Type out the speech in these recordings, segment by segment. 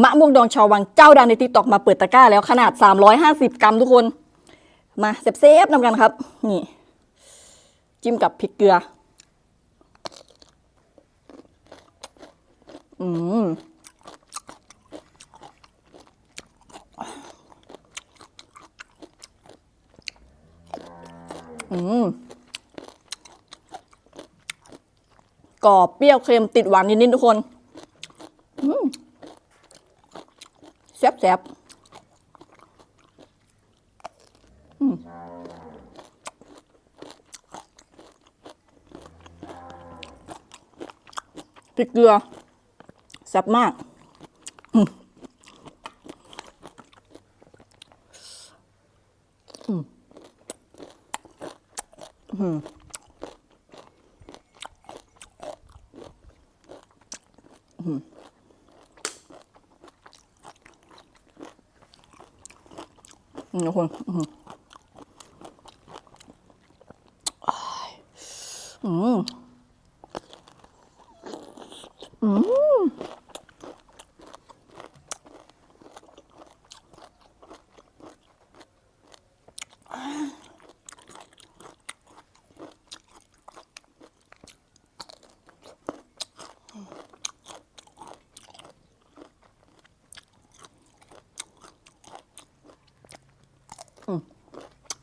มะม่วงดองชาววังเจ้าดังในติ๊กตอกมาเปิดตะกร้าแล้วขนาด 350 กรัมทุกคน มาเซฟๆนำกันครับ นี่ จิ้มกับพริกเกลือ อืมอืมกรอบเปรี้ยวเค็มติดหวานนิดๆทุกคน อืมแซ่บๆอืมพริกเกลือแซ่บมากอืมอืมอืม อืม ทุกคนอืมอืม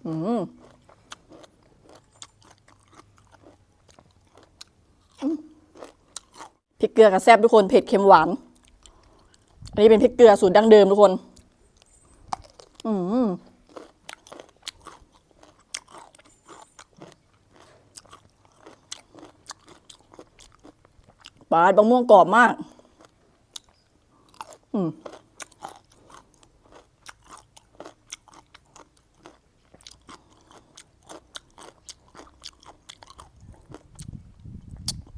อืมพริกเกลือกับแซ่บทุกคนเผ็ดเค็มหวาน อันนี้เป็นพริกเกลือสูตรดั้งเดิมทุกคน อืมปลาดบะม่วงกรอบมาก อืม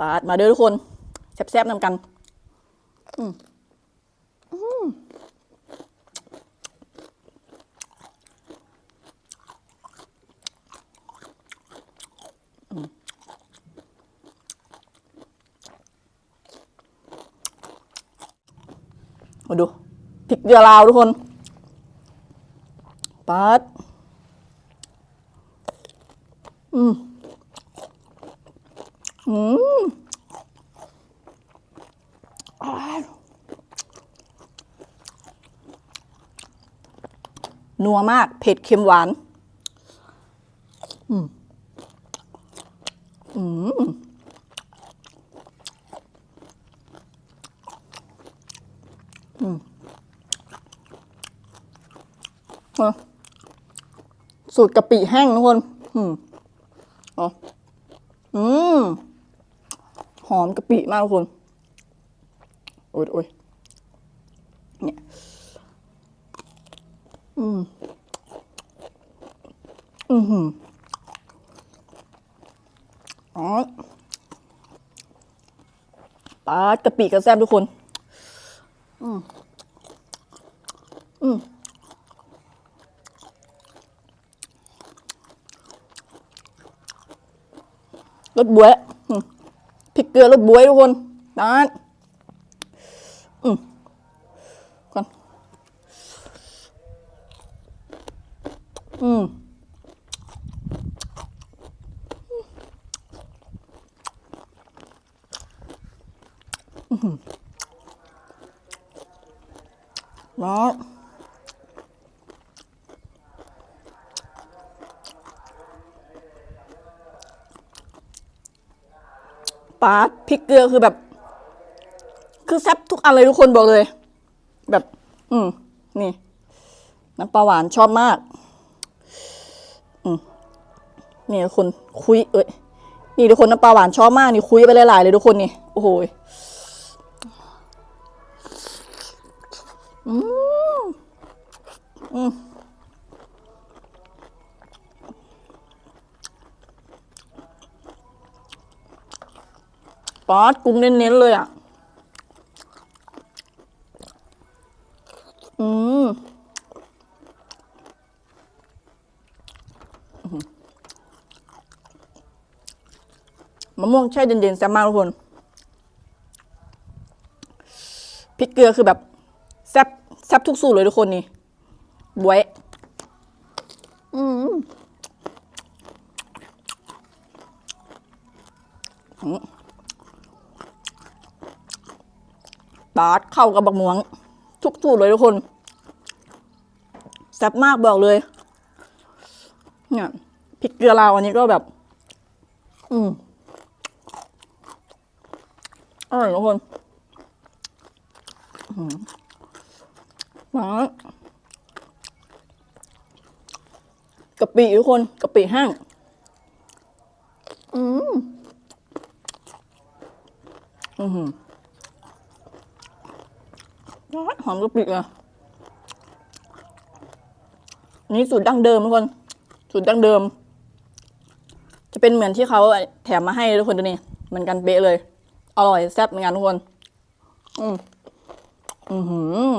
ปาดมาเด้อทุกคนแซ่บๆนำกัน อืมอืมอืมมาดูพริกเกลือลาวทุกคนปาดอืม อืมอ้านัวมาก เผ็ดเค็มหวาน อืม อืม อืมอะสูตรกะปิแห้งทุกคน อืม อ๋อ อืม หอมกะปิมากทุกคนโอ้ยโอ้ยเนี่ยอืมอือหืออ๋อปลากะปิกระแซบทุกคน อืมอืมรสบวย พริกเกลือรสบวยทุกคนนั่นอืมก่อนอืมอื้อหือแล้ว ปลาพริกเกลือคือแบบ คือแซ่บทุกอันเลยทุกคนบอกเลย แบบ อืมนี่ น้ำปลาหวานชอบมาก อืมนี่ทุกคนคุยเอ้ยนี่ทุกคนน้ำปลาหวานชอบมากนี่คุยไปหลายๆเลยทุกคนนี่โอ้โหยอืมอืม ปอดกุ้งเน้นๆเลยอะ อืมมะม่วงแช่เย็นๆแซ่บมากทุกคน พริกเกลือคือแบบ แซ่บแซ่บทุกสูตรเลยทุกคนนี่บวย อืมอืม ปาดเข้ากับบักหมวง ทุกสูตรเลยทุกคนแซ่บมากบอกเลย เนี่ยพริกเกลือลาวอันนี้ก็แบบ อืมอร่อยทุกคนอืมมากะปิทุกคนกะปิแห้งอืมอืม หอมกะปิอะนี่สูตรดั้งเดิมทุกคน สูตรดั้งเดิม จะเป็นเหมือนที่เขาแถมมาให้ทุกคนดูนี่เหมือนกันเป๊ะเลย อร่อยแซ่บเหมือนกันทุกคน อืมอือหือ